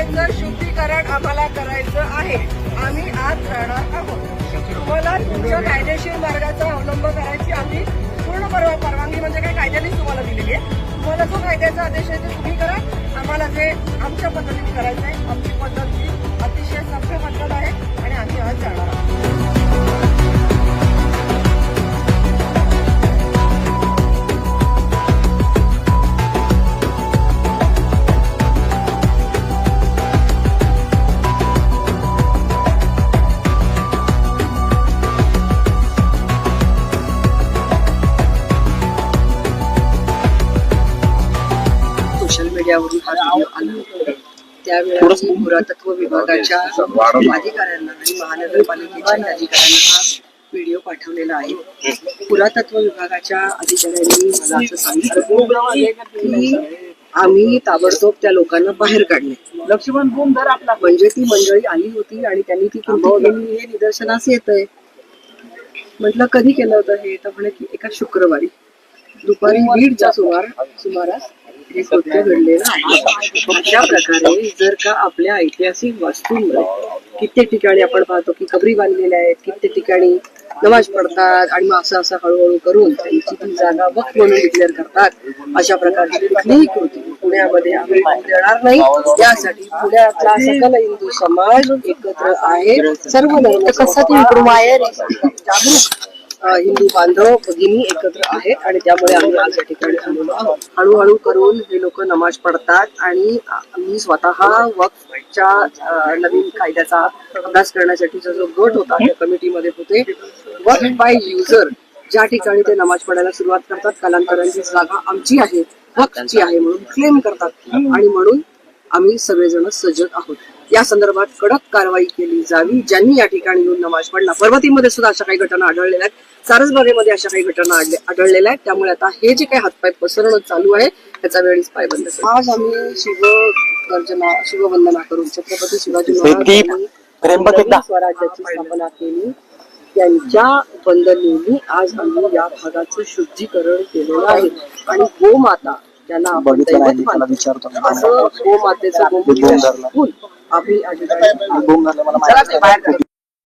गंगेचं शुद्धीकरण आम्हाला करायचं आहे. आम्ही आज राहणार आहोत. तुम्हाला तुमच्या कायदेशीर मार्गाचा अवलंब करायची आम्ही पूर्ण परवा परवानगी म्हणजे काय कायद्यानेच तुम्हाला दिलेली आहे. तुम्हाला जो कायद्याचा आदेश आहे तो तुम्ही करा. आम्हाला जे आमच्या पद्धतीने करायचं आहे आमची पद्धत ही अतिशय सभ्य पद्धत आहे. मीडियावरून हा व्हिडिओ आला. त्यावेळेस पुरातत्व विभागाच्या अधिकाऱ्यांना आणि महानगरपालिकेच्या अधिकाऱ्यांना हा व्हिडिओ पाठवलेला आहे. पुरातत्व विभागाच्या अधिकाऱ्यांनी मला असं सांगितलं की आम्ही ताबडतोब त्या लोकांना बाहेर काढले. लक्ष्मण बोम धर आपला. म्हणजे ती मंडळी आली होती आणि त्यांनी ती केली. हे निदर्शनास येत आहे म्हटलं कधी केलं होतं हे? तर म्हणे की एका शुक्रवारी. दुपारी दीडच्या सुमार सुमारास हे कृत्य घडलेलं आहे अशा प्रकारे जर का आपल्या ऐतिहासिक वास्तूंमध्ये कित्येक ठिकाणी आपण पाहतो की कबरी बांधलेल्या आहेत कित्येक ठिकाणी नमाज पडतात आणि मग असं असं हळूहळू करून त्यांची ती जागा वक्त म्हणून डिक्लेअर करतात. अशा प्रकारची कुठलीही कृती पुण्यामध्ये आम्ही देणार नाही. यासाठी पुण्यातला सकल हिंदू समाज एकत्र आहे. सर्व धर्म जागरूक अ, हिंदू बांधव भगिनी एकत्र आहेत आणि त्यामुळे आम्ही आज या ठिकाणी आलेलो आहोत. हळूहळू करून हे लोक नमाज पडतात आणि मी स्वतः वक्फच्या नवीन कायद्याचा अभ्यास करण्यासाठीचा जो गट होता त्या कमिटीमध्ये होते. वक्फ बाय युजर ज्या ठिकाणी ते नमाज पडायला सुरुवात करतात कालांतरांची जागा आमची आहे वक्फची आहे म्हणून क्लेम करतात. आणि म्हणून आम्ही सगळेजण सजग आहोत. या संदर्भात कडक कारवाई केली जावी ज्यांनी या ठिकाणी येऊन नमाज पडला पर्वतीमध्ये सुद्धा अशा काही घटना आढळलेल्या आहेत. सारसबागेमध्ये अशा काही घटना आढळे- आढळलेल्या आहेत. त्यामुळे आता हे जे काही हातपाय पसरणं चालू आहे त्याचा वेळीच पायबंद. आज आम्ही शिवगर्जना शिववंदना करून छत्रपती शिवाजी महाराज स्वराज्याची स्थापना केली. त्यांच्या वंदनेनी आज आम्ही या भागाचं शुद्धीकरण केलेलं आहे. आणि गोमाता ज्यांना आपण बघितलं नाही दैवत मी, त्याला मानतो. विचारतो असं गोमातेचं गोमूत्र बोम धरला. शिकून आम्ही मला चला ते बाहेर